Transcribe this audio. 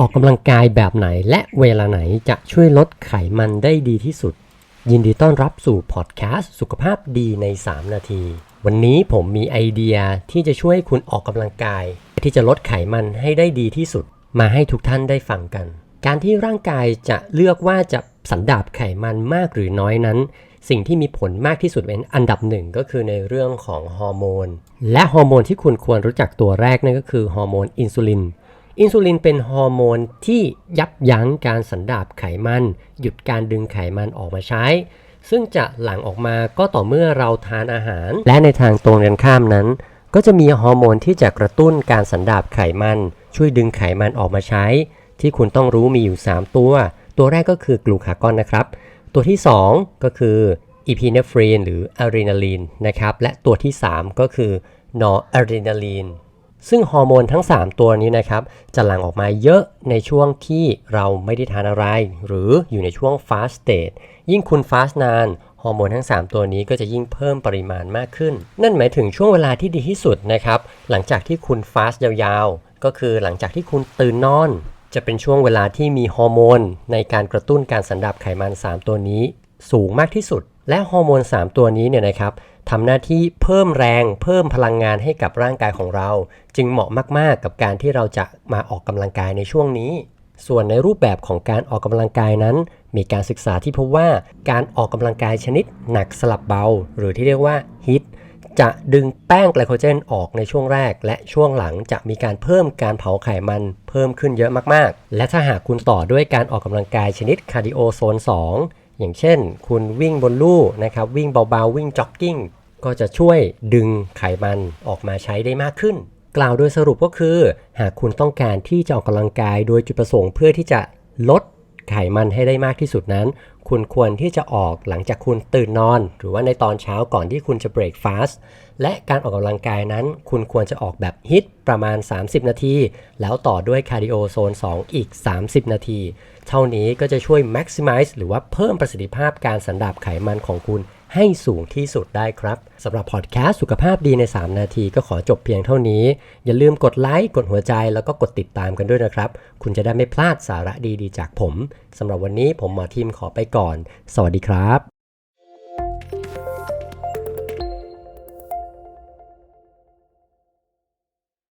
ออกกำลังกายแบบไหนและเวลาไหนจะช่วยลดไขมันได้ดีที่สุด ยินดีต้อนรับสู่พอดแคสต์สุขภาพดีใน 3 นาที วันนี้ผมมีไอเดียที่จะช่วยคุณออกกำลังกาย ที่จะลดไขมันให้ได้ดีที่สุด มาให้ทุกท่านได้ฟังกัน การที่ร่างกายจะเลือกว่าจะสันดาบไขมันมากหรือน้อยนั้น สิ่งที่มีผลมากที่สุดเป็นอันดับหนึ่งก็คือในเรื่องของฮอร์โมนและฮอร์โมนที่คุณควรรู้จักตัวแรกนั่นก็คือฮอร์โมนอินซูลิน อินซูลินเป็นฮอร์โมนที่ยับยั้งการสันดาบไขมัน หยุดการดึงไขมันออกมาใช้ ซึ่งจะหลั่งออกมาก็ต่อเมื่อเราทานอาหาร และในทางตรงกันข้ามนั้น ก็จะมีฮอร์โมนที่จะกระตุ้นการสันดาบไขมัน ช่วยดึงไขมันออกมาใช้ ที่คุณต้องรู้มีอยู่ 3 ตัว ตัวแรกก็คือกลูคากอนนะครับ ตัวที่ 2 ก็คืออีพีเนฟรีนหรืออะดรีนาลีนนะครับและตัวที่ 3 ก็คือนอร์อะดรีนาลีน ซึ่งฮอร์โมนทั้ง 3 ตัวนี้นะครับ จะหลั่งออกมาเยอะในช่วงที่เราไม่ได้ทานอะไร หรืออยู่ในช่วง fast state ยิ่งคุณ fast นานฮอร์โมนทั้ง 3 ตัวนี้ก็จะยิ่งเพิ่มปริมาณมากขึ้น นั่นหมายถึงช่วงเวลาที่ดีที่สุดนะครับ หลังจากที่คุณ fast ยาวๆ ก็คือหลังจากที่คุณตื่นนอน จะเป็นช่วงเวลาที่มีฮอร์โมนในการกระตุ้นการสันดาบไขมัน 3 ตัวนี้ สูงมากที่สุด และฮอร์โมน 3 ตัวนี้เนี่ยนะครับทำหน้าที่เพิ่มแรงเพิ่มพลังงานให้กับร่างกายของเรา จึงเหมาะมาก ๆ กับการที่เราจะมาออกกำลังกายในช่วงนี้ ส่วนในรูปแบบของการออกกำลังกายนั้น มีการศึกษาที่พบว่าการออกกำลังกายชนิดหนักสลับเบา หรือที่เรียกว่าฮิตจะดึงแป้งไกลโคเจนออกในช่วงแรก และช่วงหลังจะมีการเพิ่มการเผาไขมันเพิ่มขึ้นเยอะมากๆ และถ้าหากคุณต่อด้วยการออกกำลังกายชนิดคาร์ดิโอโซน 2 อย่างเช่น คุณวิ่งบนลู่นะครับวิ่งเบาๆ วิ่งจ็อกกิ้ง ก็จะช่วยดึงไขมันออกมาใช้ได้มากขึ้น กล่าวโดยสรุปก็คือ หากคุณต้องการที่จะออกกำลังกายโดยจุดประสงค์เพื่อที่จะลด ไขมันให้ได้มากที่สุดนั้น คุณควรที่จะออกหลังจากคุณตื่นนอน หรือว่าในตอนเช้าก่อนที่คุณจะเบรกฟาสต์และการออกกำลังกายนั้น คุณควรจะออกแบบฮิตประมาณ 30 นาที แล้วต่อด้วยคาร์ดิโอโซน 2 อีก 30 นาที เท่านี้ก็จะช่วย maximize หรือว่าเพิ่มประสิทธิภาพการสันดาบไขมันของคุณ ให้สูงที่สุดได้ครับสำหรับพอดแคสสุขภาพดีใน 3 นาทีก็ขอจบเพียงเท่านี้ อย่าลืมกดไลค์กดหัวใจแล้วก็กดติดตามกันด้วยนะครับ คุณจะได้ไม่พลาดสาระดีๆ จากผมสำหรับวันนี้ผมหมอทีมขอไปก่อน สวัสดีครับ